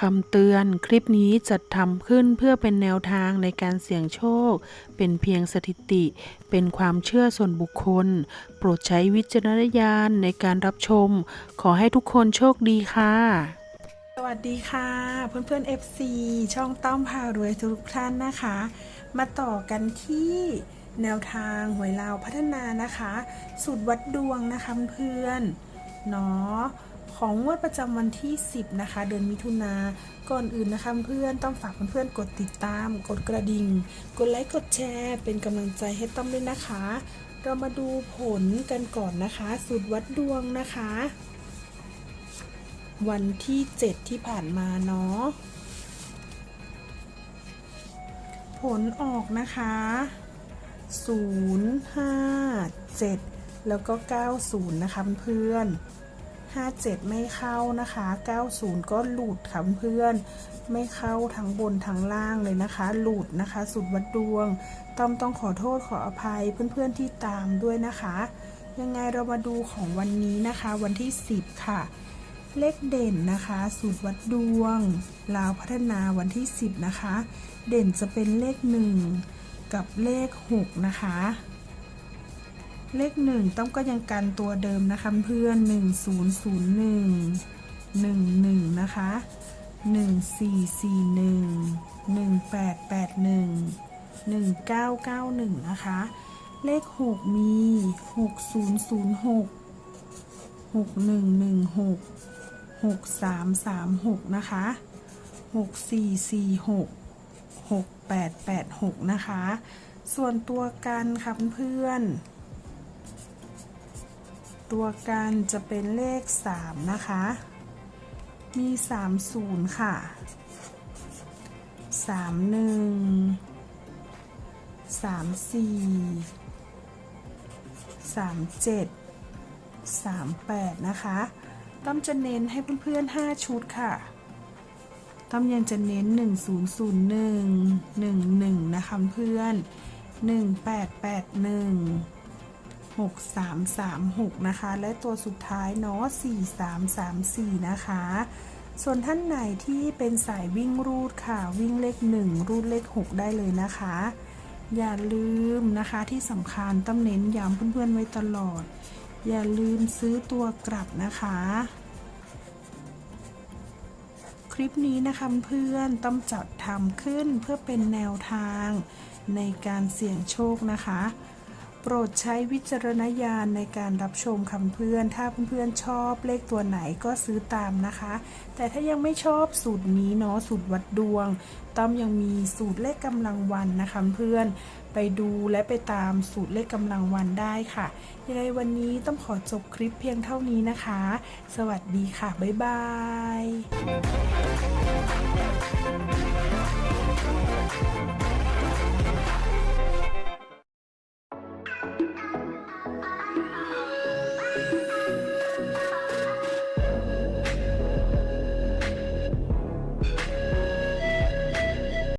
คำเตือนคลิปนี้จัดทำขึ้นเพื่อเป็นแนวทางในการเสี่ยงโชค เป็นเพียงสถิติ เป็นความเชื่อส่วนบุคคล โปรดใช้วิจารณญาณในการรับชม ขอให้ทุกคนโชคดีค่ะ สวัสดีค่ะ เพื่อนๆ FC ช่องต้อมพารวยทุกท่านนะคะ มาต่อกันที่แนวทางหวยลาวพัฒนานะคะ สูตรวัดดวงนะคะเพื่อนเนาะ ของงวดประจำวันที่ 10 นะคะ เดือนมิถุนาก่อนอื่นนะคะเพื่อนต้องฝากเพื่อนๆกดติดตาม กดกระดิ่ง กดไลค์กดแชร์ เป็นกำลังใจให้ต้อมด้วยนะคะ เรามาดูผลกันก่อนนะคะ สูตรวัดดวงนะคะ วันที่ 7 ที่ผ่านมาเนาะผลออกนะคะ 0 5 7 แล้วก็ 90 นะคะเพื่อน 57 ไม่เข้านะคะ 90 ก็หลุดค่ะเพื่อนไม่เข้าทั้งบนทั้งล่างเลยนะคะ หลุดนะคะ สุดวัดดวง ต้อมต้องขอโทษขออภัยเพื่อนๆที่ตามด้วยนะคะ ยังไงเรามาดูของวันนี้นะคะ วันที่ 10 ค่ะ เลขเด่นนะคะ สูตรวัดดวงลาวพัฒนาวันที่ 10 นะคะ เด่นจะเป็นเลข 1 กับเลข 6 นะคะ เลขหนึ่งต้องก็ยังกันตัวเดิมนะคะเพื่อนหนึ่งศูนย์ศูนย์หนึ่งหนึ่งหนึ่งนะคะหนึ่งสี่สี่หนึ่งหนึ่งแปดแปดหนึ่งหนึ่งเก้าเก้าหนึ่งนะคะ เลขหกมีหกศูนย์ศูนย์หกหกหนึ่งหนึ่งหกหกสามสามหกนะคะหกสี่สี่หกหกแปดแปดหกนะคะ ส่วนตัวกันค่ะเพื่อน ตัวกันจะเป็นเลขสามนะคะ มีสามศูนย์ค่ะสามหนึ่งสามสี่สามเจ็ด38 นะคะต้อมจะเน้นให้เพื่อนๆ 5 ชุดค่ะต้อมยังจะเน้น 1001 11 นะคะเพื่อน 1881 6336 นะคะ และตัวสุดท้ายเนาะ4334 นะคะ ส่วนท่านไหนที่เป็นสายวิ่งรูดค่ะ วิ่งเลข 1 รูดเลข 6 ได้เลยนะคะ อย่าลืมนะคะที่สำคัญต้อมเน้นย้ำเพื่อนๆไว้ตลอด อย่าลืมซื้อตัวกลับนะคะคลิปนี้นะคะเพื่อนต้องจัดทำขึ้นเพื่อเป็นแนวทางในการเสี่ยงโชคนะคะ โปรดใช้วิจารณญาณในการรับชมคำเพื่อน ถ้าเพื่อนๆชอบเลขตัวไหนก็ซื้อตามนะคะ แต่ถ้ายังไม่ชอบสูตรนี้เนาะสูตรวัดดวงต้อมยังมีสูตรเลขกำลังวันนะคะเพื่อนไปดูและไปตามสูตรเลขกำลังวันได้ค่ะยังไงวันนี้ต้องขอจบคลิปเพียงเท่านี้นะคะ สวัสดีค่ะ บ๊ายบาย